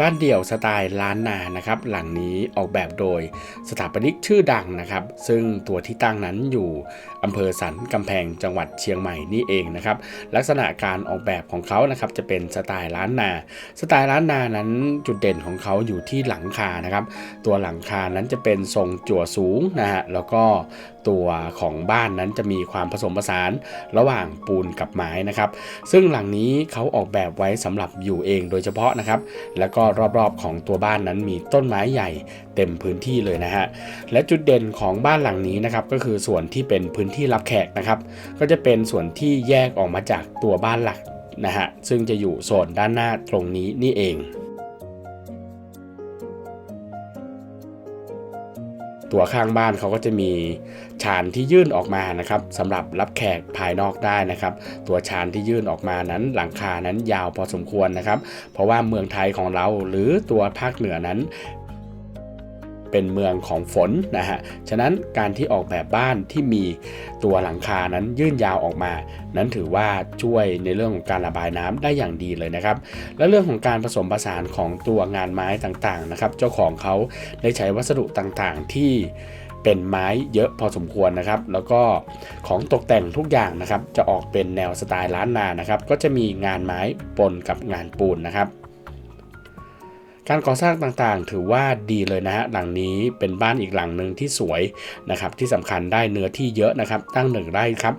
บ้านเดี่ยวสไตล์ล้านนานะครับ หลังนี้ออกแบบโดยสถาปนิกชื่อดังนะครับ ซึ่งตัวที่ตั้งนั้นอยู่อำเภอสันกำแพงจังหวัดเชียงใหม่นี่เองนะครับ ลักษณะการออกแบบของเขานะครับจะเป็นสไตล์ล้านนา สไตล์ล้านนานั้นจุดเด่นของเขาอยู่ที่หลังคานะครับ ตัวหลังคานั้นจะเป็นทรงจั่วสูงนะฮะแล้วก็ตัวของบ้านนั้นจะมีความผสมผสานระหว่างปูนกับไม้นะครับ ซึ่งหลังนี้เขาออกแบบไว้สำหรับอยู่เองโดยเฉพาะนะครับ แล้วก็รอบๆ ของตัวบ้านนั้นมีต้นไม้ใหญ่เต็มพื้นที่เลยนะฮะ และจุดเด่นของบ้านหลังนี้นะครับก็คือส่วนที่เป็นพื้นที่รับแขกนะครับ ก็จะเป็นส่วนที่แยกออกมาจากตัวบ้านหลักนะฮะ ซึ่งจะอยู่โซนด้านหน้าตรงนี้นี่เอง ตัวข้างบ้านเขาก็จะมีชานที่ยื่นออกมานะครับสำหรับรับแขกภายนอกได้นะครับ ตัวชานที่ยื่นออกมานั้นหลังคานั้นยาวพอสมควรนะครับ เพราะว่าเมืองไทยของเราหรือตัวภาคเหนือนั้น เป็นเมืองของฝนนะฮะ ฉะนั้นการที่ออกแบบบ้านที่มีตัวหลังคานั้นยื่นยาวออกมา นั้นถือว่าช่วยในเรื่องของการระบายน้ำได้อย่างดีเลยนะครับ และเรื่องของการผสมผสานของตัวงานไม้ต่างๆนะครับ เจ้าของเขาได้ใช้วัสดุต่างๆที่เป็นไม้เยอะพอสมควรนะครับ แล้วก็ของตกแต่งทุกอย่างนะครับ จะออกเป็นแนวสไตล์ล้านนานะครับ ก็จะมีงานไม้ปนกับงานปูนนะครับ การก่อสร้างต่างๆ ถือว่าดีเลยนะฮะหลังนี้เป็นบ้านอีกหลังหนึ่งที่สวยนะครับที่สำคัญได้เนื้อที่เยอะนะครับตั้งหนึ่งไร่ครับ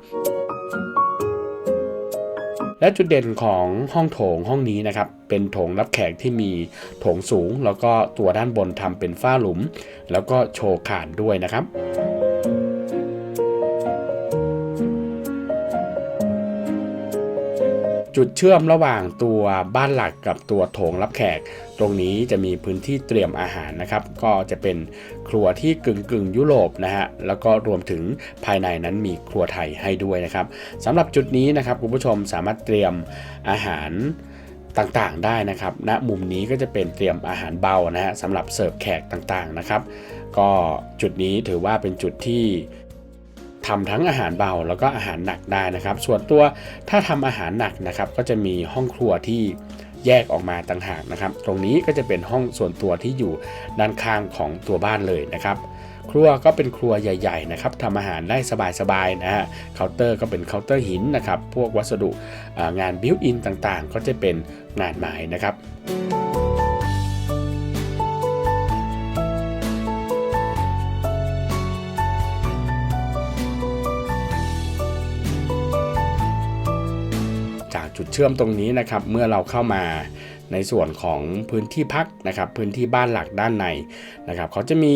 และจุดเด่นของห้องโถงห้องนี้นะครับเป็นโถงรับแขกที่มีโถงสูง แล้วก็ตัวด้านบนทำเป็นฝ้าหลุม แล้วก็โชว์ขานด้วยนะครับ จุดเชื่อมระหว่างตัวบ้านหลักกับตัวโถงรับแขก ตรงนี้จะมีพื้นที่เตรียมอาหารนะครับ ก็จะเป็นครัวที่กึ่งกึ่งยุโรปนะฮะแล้วก็รวมถึงภายในนั้นมีครัวไทยให้ด้วยนะครับสำหรับจุดนี้นะครับคุณผู้ชมสามารถเตรียมอาหารต่างๆได้นะครับณมุมนี้ก็จะเป็นเตรียมอาหารเบานะฮะสำหรับเสิร์ฟแขกต่างๆนะครับ ก็จุดนี้ถือว่าเป็นจุดที่ ทำทั้งอาหารเบาแล้วก็อาหารหนักได้นะครับ ส่วนตัวถ้าทำอาหารหนักนะครับ ก็จะมีห้องครัวที่แยกออกมาต่างหากนะครับ ตรงนี้ก็จะเป็นห้องส่วนตัวที่อยู่ด้านข้างของตัวบ้านเลยนะครับ ครัวก็เป็นครัวใหญ่ ๆ นะครับทำอาหารได้สบายๆนะฮะเคาน์เตอร์ก็เป็นเคาน์เตอร์หินนะครับ พวกวัสดุงานบิวอินต่างๆ ก็จะเป็นงานไม้นะครับ จุดเชื่อมตรงนี้นะครับเมื่อเราเข้ามาในส่วนของพื้นที่พักนะครับ พื้นที่บ้านหลักด้านในนะครับ เขาจะมี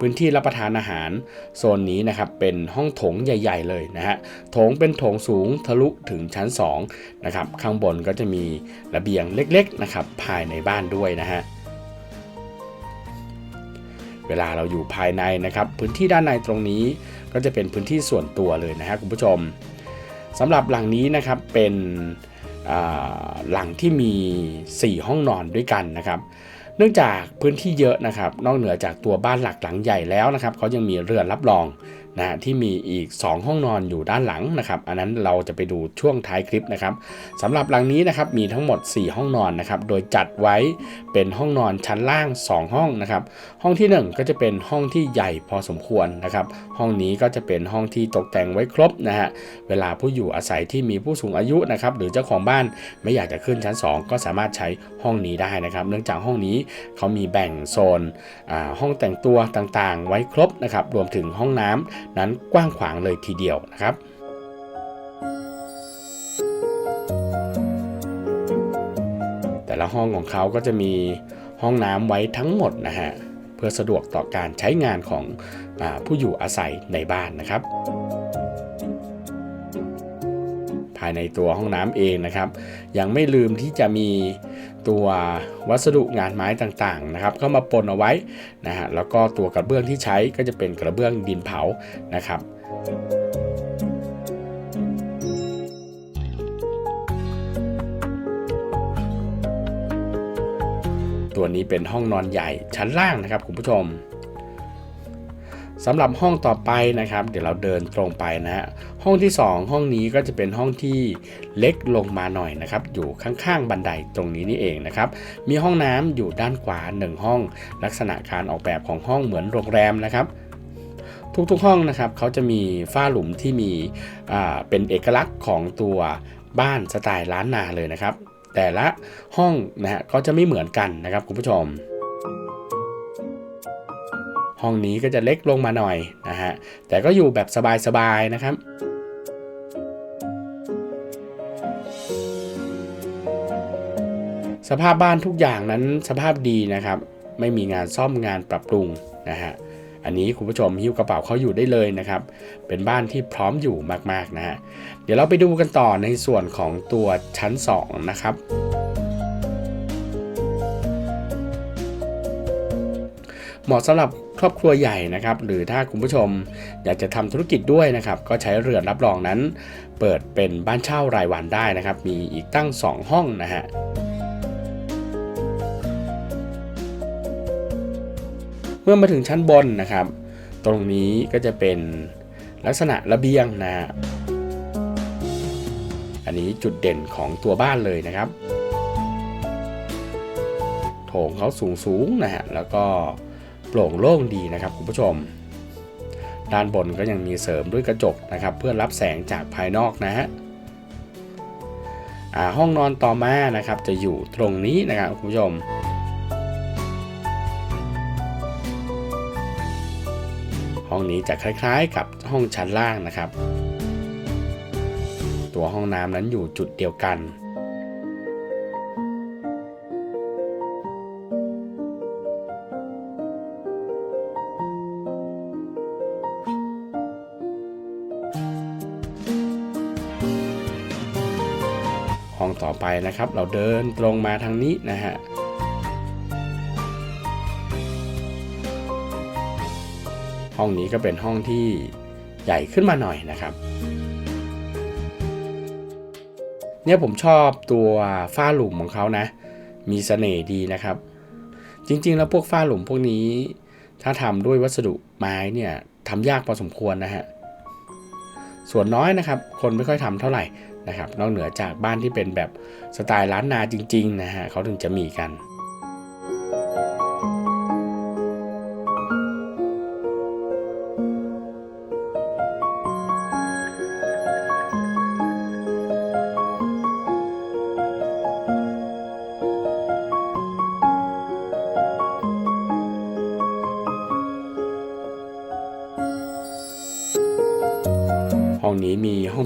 พื้นที่รับประทานอาหารโซนนี้นะครับเป็นห้องโถงใหญ่ ๆ เลยนะฮะโถงเป็นโถงสูงทะลุถึงชั้น2นะครับข้างบนก็จะมีระเบียงเล็กๆนะครับภายในบ้านด้วยนะฮะเวลาเราอยู่ภายในนะครับ พื้นที่ด้านในตรงนี้ก็จะเป็นพื้นที่ส่วนตัวเลยนะฮะคุณผู้ชม สำหรับหลังนี้นะครับเป็นหลังที่มี 4 ห้องนอนด้วยกันนะครับเนื่องจากพื้นที่เยอะนะครับ นอกเหนือจากตัวบ้านหลักหลังใหญ่แล้วนะครับเขายังมีเรือนรับรอง นะที่มีอีก 2 ห้องนอนอยู่ด้านหลังนะครับอันนั้นเราจะไปดูช่วงท้ายคลิปนะครับสำหรับหลังนี้นะครับมีทั้งหมด 4 ห้องนอนนะครับโดยจัดไว้เป็นห้องนอนชั้นล่าง 2 ห้องนะครับห้องที่ 1 ก็จะเป็นห้องที่ใหญ่พอสมควรนะครับห้องนี้ก็จะเป็นห้องที่ตกแต่งไว้ครบนะฮะเวลาผู้อยู่อาศัยที่มีผู้สูงอายุนะครับหรือเจ้าของบ้านไม่อยากจะขึ้นชั้น 2 ก็สามารถใช้ห้องนี้ได้นะครับ เนื่องจากห้องนี้เขามีแบ่งโซนห้องแต่งตัวต่างๆ ไว้ครบนะครับรวมถึงห้องน้ำนั้นกว้างขวางเลยทีเดียวนะครับแต่ละห้องของเขาก็จะมีห้องน้ำไว้ทั้งหมดนะฮะเพื่อสะดวกต่อการใช้งานของอผู้อยู่อาศัยในบ้านนะครับ ภายในตัวห้องน้ำเองนะครับ ยังไม่ลืมที่จะมีตัววัสดุงานไม้ต่างๆนะครับเข้ามาปนเอาไว้นะฮะแล้วก็ตัวกระเบื้องที่ใช้ก็จะเป็นกระเบื้องดินเผานะครับตัวนี้เป็นห้องนอนใหญ่ชั้นล่างนะครับคุณผู้ชม สำหรับห้องต่อไปนะครับ เดี๋ยวเราเดินตรงไปนะฮะห้องที่ 2 ห้องนี้ก็จะเป็นห้องที่เล็กลงมาหน่อยนะครับ อยู่ข้างๆบันไดตรงนี้นี่เองนะครับ มีห้องน้ำอยู่ด้านขวา1ห้อง ลักษณะการออกแบบของห้องเหมือนโรงแรมนะครับทุกๆห้องนะครับเขาจะมีฝ้าหลุมที่มีอ่าเป็นเอกลักษณ์ของตัวบ้านสไตล์ล้านนาเลยนะครับ แต่ละห้องนะฮะก็จะไม่เหมือนกันนะครับคุณผู้ชม ห้องนี้ก็จะเล็กลงมาหน่อยนะฮะ แต่ก็อยู่แบบสบายๆนะครับสภาพบ้านทุกอย่างนั้นสภาพดีนะครับ ไม่มีงานซ่อมงานปรับปรุงนะฮะอันนี้คุณผู้ชมหิ้วกระเป๋าเขาอยู่ได้เลยนะครับ เป็นบ้านที่พร้อมอยู่มากๆนะฮะเดี๋ยวเราไปดูกันต่อในส่วนของตัวชั้น 2 นะครับ เหมาะสำหรับ ครอบครัวใหญ่นะครับ หรือถ้าคุณผู้ชมอยากจะทำธุรกิจด้วยนะครับ ก็ใช้เรือนรับรองนั้น เปิดเป็นบ้านเช่ารายวันได้นะครับ มีอีกตั้ง 2 ห้องนะฮะเมื่อมาถึงชั้นบนนะครับ ตรงนี้ก็จะเป็นลักษณะระเบียงนะฮะอันนี้จุดเด่นของตัวบ้านเลยนะครับ โถงเขาสูงสูงนะฮะ แล้วก็ โปร่งโล่งดีนะครับคุณผู้ชม ด้านบนก็ยังมีเสริมด้วยกระจกนะครับ เพื่อรับแสงจากภายนอกนะฮะห้องนอนต่อมานะครับจะอยู่ตรงนี้นะครับคุณผู้ชมห้องนี้จะคล้ายๆ กับห้องชั้นล่างนะครับ ตัวห้องน้ำนั้นอยู่จุดเดียวกัน ต่อไปนะครับ เราเดินตรงมาทางนี้นะฮะห้องนี้ก็เป็นห้องที่ใหญ่ขึ้นมาหน่อยนะครับ เนี่ยผมชอบตัวฝ้าหลุมของเขานะ มีเสน่ห์ดีนะครับ จริงๆ แล้วพวกฝ้าหลุมพวกนี้ ถ้าทำด้วยวัสดุไม้เนี่ยทำยากพอสมควรนะฮะส่วนน้อยนะครับ คนไม่ค่อยทำเท่าไหร่ นะครับนอกเหนือจากบ้านที่เป็นแบบสไตล์ล้านนาจริงๆนะฮะเขาถึงจะมีกัน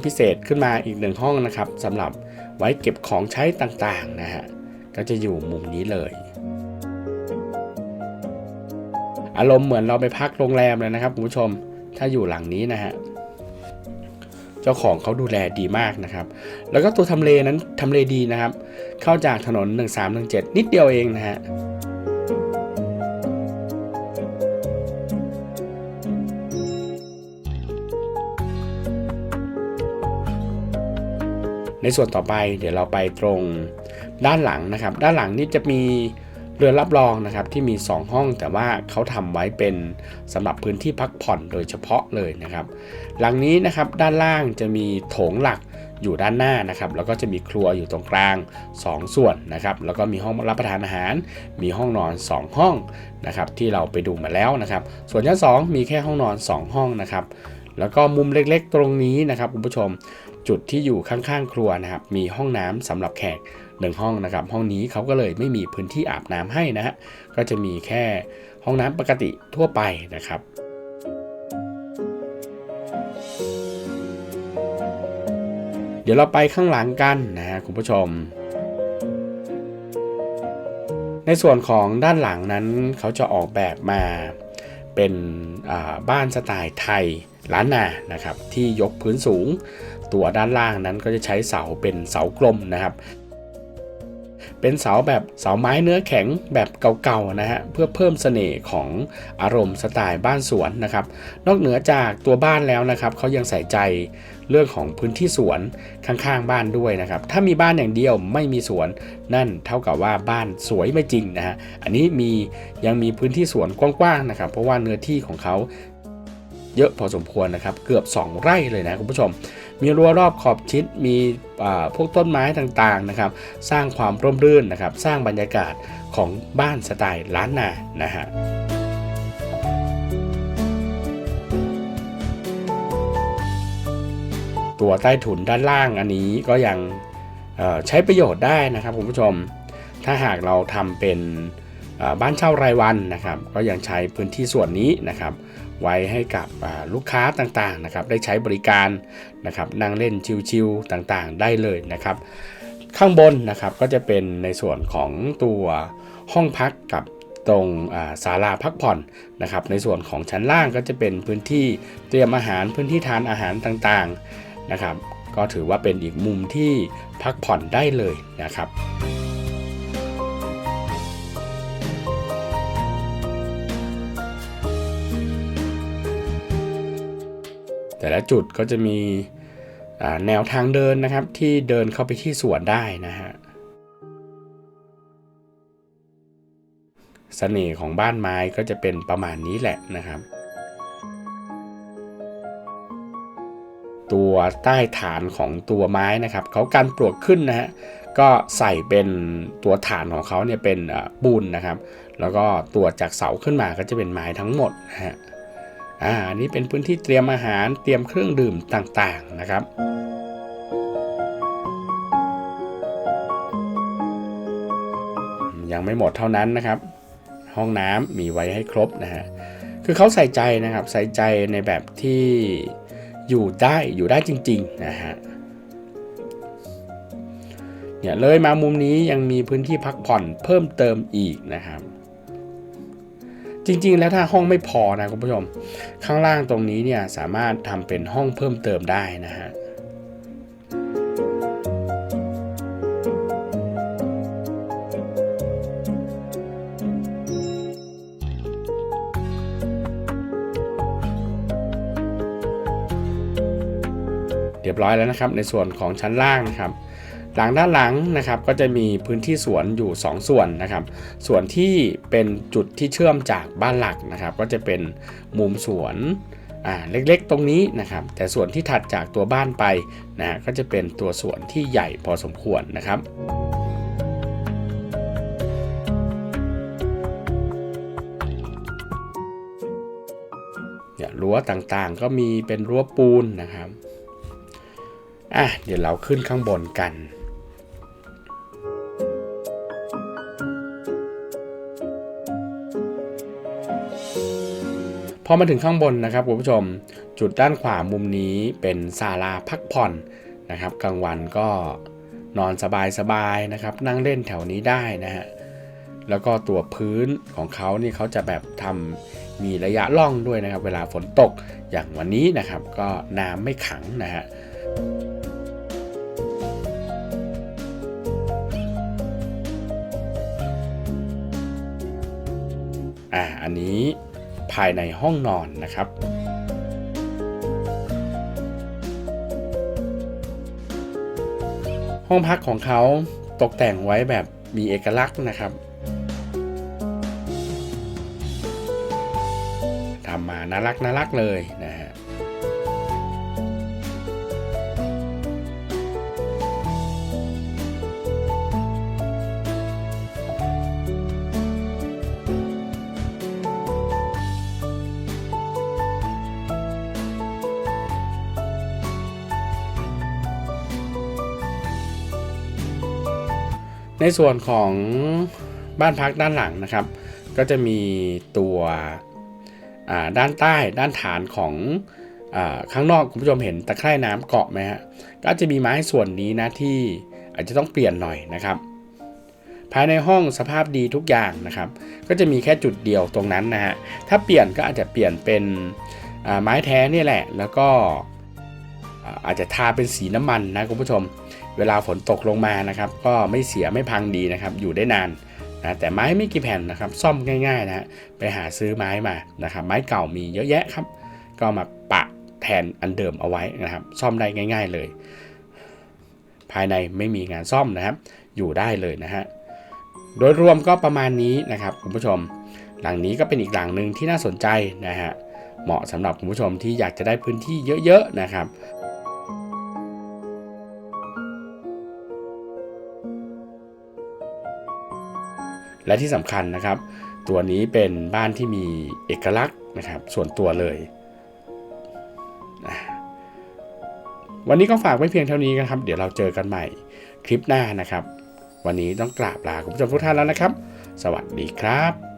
พิเศษขึ้นมาอีกหนึ่งห้องนะครับสำหรับไว้เก็บของใช้ต่างๆนะฮะก็จะอยู่มุมนี้เลย อารมณ์เหมือนเราไปพักโรงแรมเลยนะครับคุณผู้ชมถ้าอยู่หลังนี้นะฮะเจ้าของเขาดูแลดีมากนะครับ แล้วก็ตัวทำเลนั้นทำเลดีนะครับ เข้าจากถนน 1317 นิดเดียวเองนะฮะ ในส่วนต่อไปเดี๋ยวเราไปตรงด้านหลังนะครับ ด้านหลังนี่จะมีเรือนรับรองนะครับที่มี 2 ห้องแต่ว่าเขาทำไว้เป็นสำหรับพื้นที่พักผ่อนโดยเฉพาะเลยนะครับ หลังนี้นะครับด้านล่างจะมีโถงหลักอยู่ด้านหน้านะครับ แล้วก็จะมีครัวอยู่ตรงกลาง 2 ส่วนนะครับ แล้วก็มีห้องรับประทานอาหาร มีห้องนอน 2 ห้องนะครับ ที่เราไปดูมาแล้วนะครับ ส่วนชั้น2มีแค่ห้องนอน 2 ห้องนะครับ แล้วก็มุมเล็กๆตรงนี้นะครับคุณผู้ชม จุดที่อยู่ข้างๆครัวนะครับมีห้องน้ำสำหรับแขกหนึ่งห้องนะครับ ห้องนี้เขาก็เลยไม่มีพื้นที่อาบน้ำให้นะฮะก็จะมีแค่ห้องน้ำปกติทั่วไปนะครับเดี๋ยวเราไปข้างหลังกันนะฮะคุณผู้ชม ในส่วนของด้านหลังนั้นเขาจะออกแบบมาเป็นบ้านสไตล์ไทยล้านนานะครับที่ยกพื้นสูง ตัวด้านล่างนั้นก็จะใช้เสาเป็นเสากลมนะครับ เป็นเสาแบบเสาไม้เนื้อแข็งแบบเก่าๆนะฮะเพื่อเพิ่มเสน่ห์ของอารมณ์สไตล์บ้านสวนนะครับ นอกเหนือจากตัวบ้านแล้วนะครับเขายังใส่ใจเรื่องของพื้นที่สวนข้างๆบ้านด้วยนะครับ ถ้ามีบ้านอย่างเดียวไม่มีสวนนั่นเท่ากับว่าบ้านสวยไม่จริงนะฮะอันนี้มียังมีพื้นที่สวนกว้างๆนะครับ เพราะว่าเนื้อที่ของเขาเยอะพอสมควรนะครับ เกือบ 2 ไร่เลยนะคุณผู้ชมมีรั้วรอบขอบชิด มีพวกต้นไม้ต่างๆนะครับ สร้างความร่มรื่นนะครับ สร้างบรรยากาศของบ้านสไตล์ล้านนา นะฮะตัวใต้ถุนด้านล่างอันนี้ก็ยังใช้ประโยชน์ได้นะครับคุณผู้ชม ถ้าหากเราทำเป็นบ้านเช่ารายวันนะครับ ก็ยังใช้พื้นที่ส่วนนี้นะครับ ไว้ให้กับลูกค้าต่างๆนะครับได้ใช้บริการนะครับนั่งเล่นชิลๆต่างๆ ได้เลยนะครับ ข้างบนนะครับก็จะเป็นในส่วนของตัวห้องพักกับตรงศาลาพักผ่อนนะครับ ในส่วนของชั้นล่างก็จะเป็นพื้นที่เตรียมอาหารพื้นที่ทานอาหารต่างๆนะครับ ก็ถือว่าเป็นอีกมุมที่พักผ่อนได้เลยนะครับ แต่ละจุดก็จะมีแนวทางเดินนะครับที่เดินเข้าไปที่สวนได้นะฮะเสน่ห์ของบ้านไม้ก็จะเป็นประมาณนี้แหละนะครับ ตัวใต้ฐานของตัวไม้นะครับเขากันปลวกขึ้นนะฮะก็ใส่เป็นตัวฐานของเขาเนี่ยเป็นปูนนะครับ แล้วก็ตัวจากเสาขึ้นมาก็จะเป็นไม้ทั้งหมดนะฮะ อ่าอันนี้เป็นพื้นที่เตรียมอาหารเตรียมเครื่องดื่มต่างๆนะครับยังไม่หมดเท่านั้นนะครับ ห้องน้ำมีไว้ให้ครบนะฮะคือเขาใส่ใจนะครับใส่ใจในแบบที่อยู่ได้อยู่ได้จริงๆนะฮะเนี่ยเลยมามุมนี้ยังมีพื้นที่พักผ่อนเพิ่มเติมอีกนะครับ จริงๆ แล้วถ้าห้องไม่พอนะคุณผู้ชม ข้างล่างตรงนี้เนี่ยสามารถทำเป็นห้องเพิ่มเติมได้นะฮะเรียบร้อยแล้วนะครับในส่วนของชั้นล่างนะครับ หลังด้านหลังนะครับก็จะมีพื้นที่สวนอยู่ 2 ส่วนนะครับส่วนที่เป็นจุดที่เชื่อมจากบ้านหลักนะครับ ก็จะเป็นมุมสวนอ่าเล็กๆ ตรงนี้นะครับ แต่ส่วนที่ถัดจากตัวบ้านไปนะฮะก็จะเป็นตัวสวนที่ใหญ่พอสมควรนะครับเนี่ยรั้วต่างๆก็มีเป็นรั้วปูนนะครับอะเดี๋ยวเราขึ้นข้างบนกัน อมาถึงข้างบนนะครับคุณผู้ชม จุดด้านขวามุมนี้เป็นศาลาพักผ่อนนะครับกลางวันก็นอนสบายๆนะครับ นั่งเล่นแถวนี้ได้นะฮะแล้วก็ตัวพื้นของเขานี่เขาจะแบบทำมีระยะล่องด้วยนะครับ เวลาฝนตกอย่างวันนี้นะครับ ก็น้ำไม่ขังนะฮะอ่าอันนี้ ภายในห้องนอนนะครับห้องพักของเขาตกแต่งไว้แบบมีเอกลักษณ์นะครับทำมาน่ารักน่ารักเลยนะฮะ ในส่วนของบ้านพักด้านหลังนะครับ ก็จะมีตัวด้านใต้ด้านฐานของอข้างนอกคุณผู้ชมเห็นตะไคร่น้ำเกาะไหมฮะก็จะมีไม้ส่วนนี้นะที่อาจจะต้องเปลี่ยนหน่อยนะครับ ภายในห้องสภาพดีทุกอย่างนะครับ ก็จะมีแค่จุดเดียวตรงนั้นนะฮะถ้าเปลี่ยนก็อาจจะเปลี่ยนเป็นไม้แท้นี่แหละ แล้วก็อาอาจจะทาเป็นสีน้ำมันนะคุณผู้ชม เวลาฝนตกลงมานะครับ ก็ไม่เสียไม่พังดีนะครับ อยู่ได้นานนะแต่ไม้ไม่กี่แผ่นนะครับ ซ่อมง่ายๆนะไปหาซื้อไม้มานะครับ ไม้เก่ามีเยอะแยะครับ ก็มาปะแทนอันเดิมเอาไว้นะครับ ซ่อมได้ง่าย ๆเลย ภายในไม่มีงานซ่อมนะครับ อยู่ได้เลยนะฮะโดยรวมก็ประมาณนี้นะครับคุณผู้ชม หลังนี้ก็เป็นอีกหลังหนึ่งที่น่าสนใจนะฮะเหมาะสำหรับคุณผู้ชมที่อยากจะได้พื้นที่เยอะๆนะครับ และที่สำคัญนะครับ ตัวนี้เป็นบ้านที่มีเอกลักษณ์นะครับ ส่วนตัวเลย วันนี้ก็ฝากไว้เพียงเท่านี้นะครับ เดี๋ยวเราเจอกันใหม่คลิปหน้านะครับ วันนี้ต้องกราบลาคุณผู้ชมทุกท่านแล้วนะครับ สวัสดีครับ